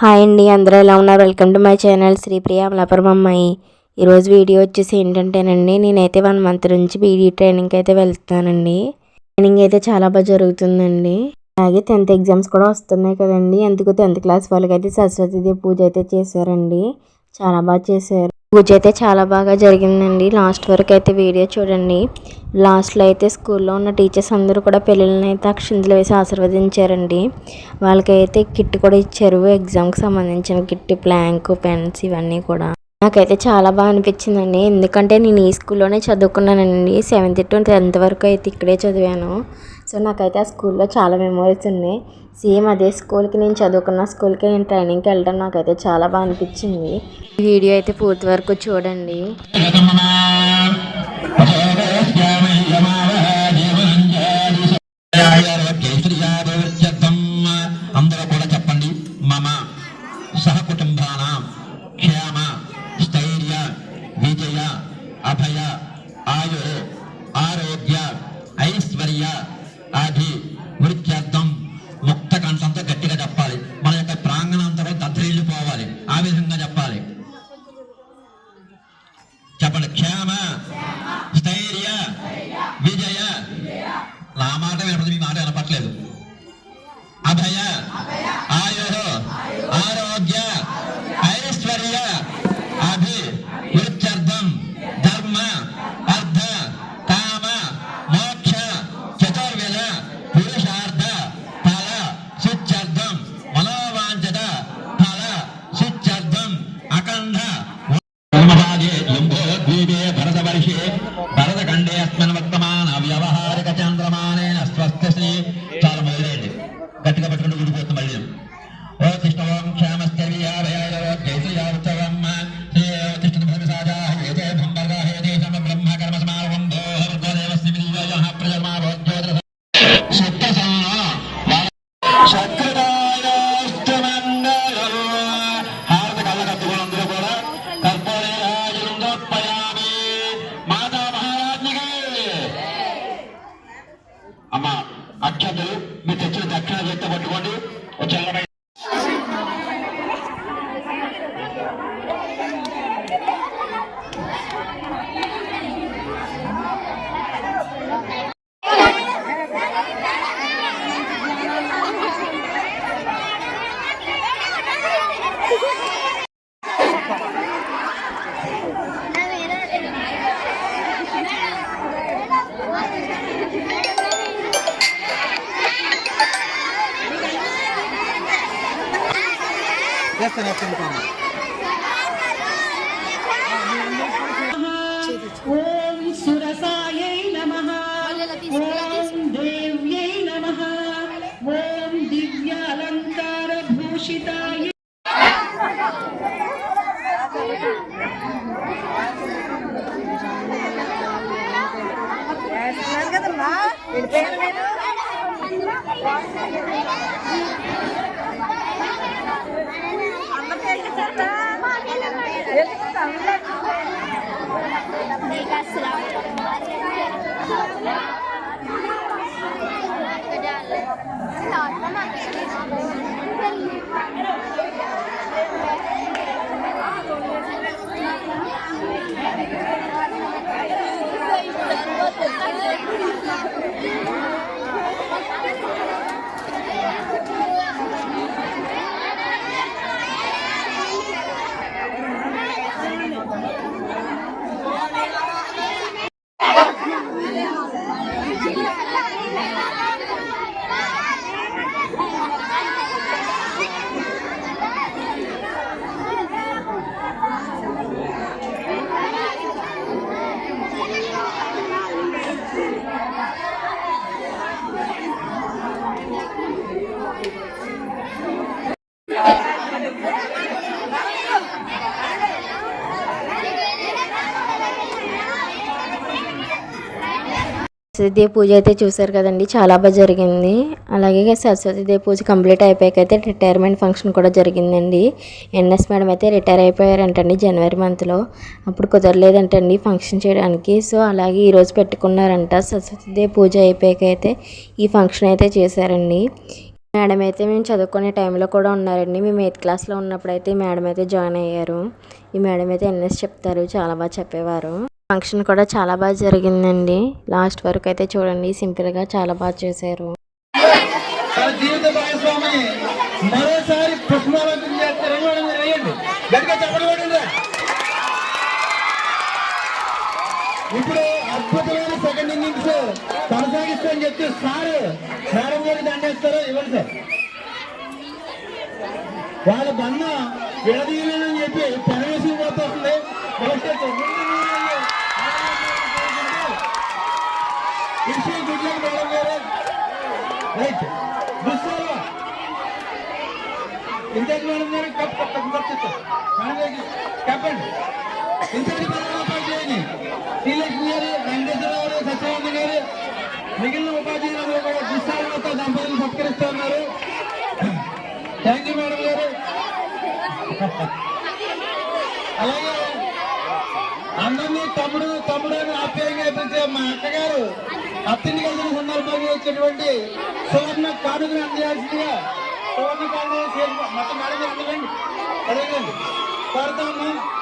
Hi అండి అందరూ ఎలా ఉన్నారు? Welcome to my channel Sripriya Amalapuram అమ్మాయి ఈరోజు వీడియో వచ్చేసి ఏంటంటేనండి నేనైతే వన్ మంత్ నుంచి బీడీ ట్రైనింగ్కి అయితే వెళ్తున్నానండి. ట్రైనింగ్ అయితే చాలా బాగా జరుగుతుందండి. అలాగే టెన్త్ ఎగ్జామ్స్ కూడా వస్తున్నాయి కదండి. అందుకు టెన్త్ క్లాస్ వాళ్ళకి అయితే సరస్వతీదేవి పూజ అయితే చేశారండి. చాలా బాగా చేశారు. పూజ అయితే చాలా బాగా జరిగిందండి. లాస్ట్ వరకు అయితే వీడియో చూడండి. లాస్ట్లో అయితే స్కూల్లో ఉన్న టీచర్స్ అందరూ కూడా పిల్లల్ని అయితే అక్షింతలు వేసి ఆశీర్వదించారండి. వాళ్ళకైతే కిట్ కూడా ఇచ్చారు. ఎగ్జామ్కి సంబంధించిన కిట్ ప్లాంక్ పెన్స్ ఇవన్నీ కూడా. నాకైతే చాలా బాగా అనిపించిందండి. ఎందుకంటే నేను ఈ స్కూల్లోనే చదువుకున్నానండి. సెవెంత్ టు టెన్త్ వరకు అయితే ఇక్కడే చదివాను. సో నాకైతే ఆ స్కూల్లో చాలా మెమోరీస్ ఉన్నాయి. సేమ్ అదే స్కూల్కి నేను చదువుకున్న స్కూల్కి నేను ట్రైనింగ్కి వెళ్ళడం నాకైతే చాలా బాగా అనిపించింది. ఈ వీడియో అయితే పూర్తి వరకు చూడండి. అందరూ కూడా చెప్పండి. మమ ఆది వృత్యర్థం. ముక్త కంఠంతో గట్టిగా చెప్పాలి. మన యొక్క ప్రాంగణంతో దద్దరిల్లిపోవాలి ఆ విధంగా చెప్పాలి. చెప్పండి. క్షేమ స్థైర్య విజయ. నా మాట వినపడదు మీ మాట వినపట్లేదు అభయ అమ్మ అక్షతలు మీరు తెచ్చిన దక్షిణ చేత పట్టుకోండి. ఒక చల్లబై ఓం సురసాయై నమః. ఓం దేవ్యై నమః. ఓం దివ్యాలంకార భూషితాయ ఎందుకు సరస్వతీదేవి పూజ అయితే చూసారు కదండి చాలా బాగా జరిగింది. అలాగే సరస్వతీదేవి పూజ కంప్లీట్ అయిపోయాక అయితే రిటైర్మెంట్ ఫంక్షన్ కూడా జరిగిందండి. ఎన్ఎస్ మేడం అయితే రిటైర్ అయిపోయారంటండి జనవరి మంత్లో అప్పుడు కుదరలేదంటండి ఫంక్షన్ చేయడానికి. సో అలాగే ఈరోజు పెట్టుకున్నారంట సరస్వతీదేవి పూజ అయిపోయాక అయితే ఈ ఫంక్షన్ అయితే చేశారండి. మేడం అయితే మేము చదువుకునే టైంలో కూడా ఉన్నారండి. మేము ఎయిత్ క్లాస్లో ఉన్నప్పుడు అయితే ఈ మేడం అయితే జాయిన్ అయ్యారు. ఈ మేడం అయితే ఎన్ఎస్ చెప్తారు చాలా బాగా చెప్పేవారు. ఫంక్షన్ కూడా చాలా బాగా జరిగిందండి. లాస్ట్ వరకు అయితే చూడండి సింపుల్గా చాలా బాగా చేశారు. ఇప్పుడు అద్భుతమైన సెకండ్ ఇన్నింగ్స్ కొనసాగిస్తారని చెప్తే సార్ మేడం గారు దండేస్తారో. ఇవ్వండి సార్. వాళ్ళ బన్న విడదీయలేదు ఇంతకు చెప్పండి. ఇంతటి ఉపాధ్యాయుని శ్రీలక్ష్మి గారు వెంకటేశ్వరరావు గారు సత్యనారాయణ గారు మిగిలిన ఉపాధ్యాయులు కూడా దుస్సాలతో దంపతులు సత్కరిస్తూ ఉన్నారు. థ్యాంక్ యూ మేడం గారు. అలాగే అందరినీ తమ్ముడు తమ్ముడు అని ఆప్యాయంగా పిలిచే మా అక్కగారు అత్తింటి కలిసిన సందర్భంగా ఇచ్చేటువంటి సువర్ణ కానుకను అందించాల్సిందిగా तो निकालने से मत मारे जाने लगे पड़ेगा करता मैं